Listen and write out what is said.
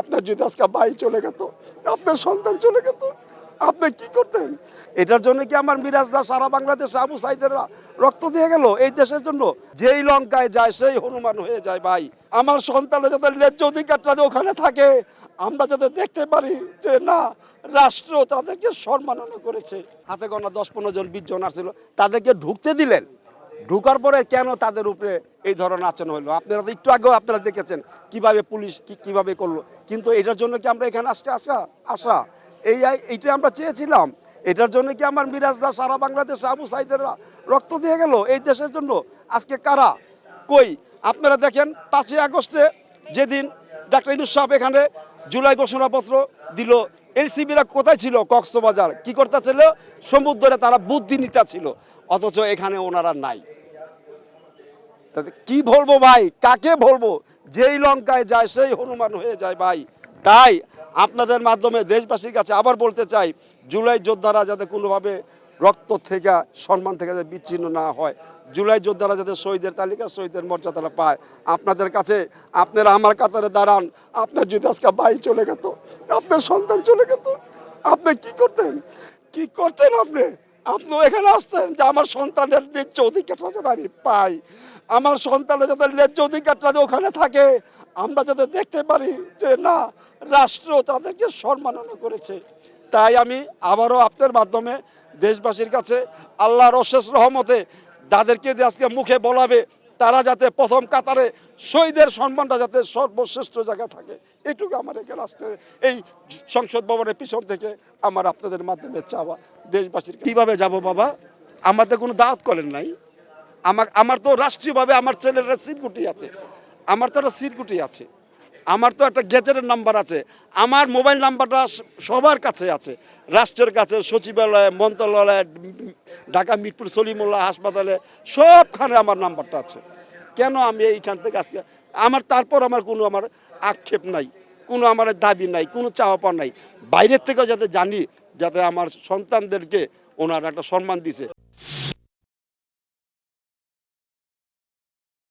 আপনার যদি আজকে ভাই চলে গেত, আপনার সন্তান চলে গেত, আপনি কি করতেন? এটার জন্য কি আমার মিরাজ দাস সারা বাংলাদেশে আবু সাইদেররা রক্ত দিয়ে গেল? এই দেশের জন্য যেই লঙ্কায় যায়, সেই হনুমান হয়ে যায় ভাই। আমার সন্তানের যাতে ন্যায্য অধিকারটা ওখানে থাকে, আমরা যাতে দেখতে পারি যে না, রাষ্ট্র তাদেরকে সম্মাননা করেছে। হাতে গোনা দশ পনেরো জন, বিশ জন আসছিল, তাদেরকে ঢুকতে দিলেন। ঢুকার পরে কেন তাদের উপরে এই ধরনের আচরণ হলো? আপনারা তো একটু আগেও আপনারা দেখেছেন কীভাবে পুলিশ কীভাবে করল। কিন্তু এটার জন্য কি আমরা এখানে আসতে আসা আসা? এই এইটা আমরা চেয়েছিলাম। এটার জন্য কি আমার মিরাজ দাস সারা বাংলাদেশে আবু সাইদেররা রক্ত দিয়ে গেল এই দেশের জন্য? আজকে কারা? কই? আপনারা দেখেন, পাঁচই আগস্টে যেদিন ডাক্তার ইনুস সাহেব এখানে জুলাই ঘোষণাপত্র দিল, এলসিবিরা কোথায় ছিল? কক্সবাজার। কি করতেছিল? সমুদ্রে তারা বুদ্ধি নিতে ছিল অথচ এখানে ওনারা নাই। কি বলব ভাই? কাকে বলব? যেই লঙ্কায় যায়, সেই হনুমান হয়ে যায় ভাই। তাই আপনাদের মাধ্যমে দেশবাসীর কাছে আবার বলতে চাই, জুলাই যোদ্ধারা যাতে কোনোভাবে রক্ত থেকে, সম্মান থেকে যাতে বিচ্ছিন্ন না হয়, জুলাই যোদ্ধারা যাতে শহীদের তালিকা, শহীদের মর্যাদাটা পায়। আপনাদের কাছে, আপনারা আমার কাতারে দাঁড়ান, আপনার যদি আজকে ভাই চলে গেত, আপনার সন্তান চলে গেত, আপনি কি করতেন? কি করতেন আপনি? আপনিও এখানে আসতেন যে আমার সন্তানের ন্যায্য অধিকারটা যাতে আমি পাই, আমার সন্তানের যাতে ন্যায্য অধিকারটা ওখানে থাকে, আমরা যাতে দেখতে পারি যে না, রাষ্ট্র তাদেরকে সম্মাননা করেছে। তাই আমি আবারও আপনার মাধ্যমে দেশবাসীর কাছে আল্লাহর অশেষ রহমতে তাদেরকে আজকে মুখে বলাবে তারা যাতে প্রথম কাতারে শহীদের সম্মানটা যাতে সর্বশ্রেষ্ঠ জায়গায় থাকে, এটুকু আমার এখানে আসতে এই সংসদ ভবনের পিছন থেকে আমার আপনাদের মাধ্যমে চাওয়া দেশবাসীর কীভাবে যাব বাবা? আমাদের কোনো দাওয়াত করেন নাই। আমার আমার তো রাষ্ট্রীয়ভাবে আমার ছেলেরা সিরকুটি আছে। আমার তো একটা সিরকুটি আছে। আমার তো একটা গেজেটের নাম্বার আছে। আমার মোবাইল নাম্বারটা সবার কাছে আছে। রাষ্ট্রের কাছে, সচিবালয়ে, মন্ত্রণালয়ে ঢাকা মিরপুর সলিমুল্লাহ হাসপাতালে সবখানে আমার নাম্বারটা আছে। কেন আমি এইখান থেকে আজকে আমার তারপর আমার কোনো আমার আক্ষেপ নাই, কোনো আমার দাবি নাই, কোনো চাওয়া নাই। বাইরের থেকেও যাতে জানি, যাতে আমার সন্তানদেরকে ওনার একটা সম্মান দিছে।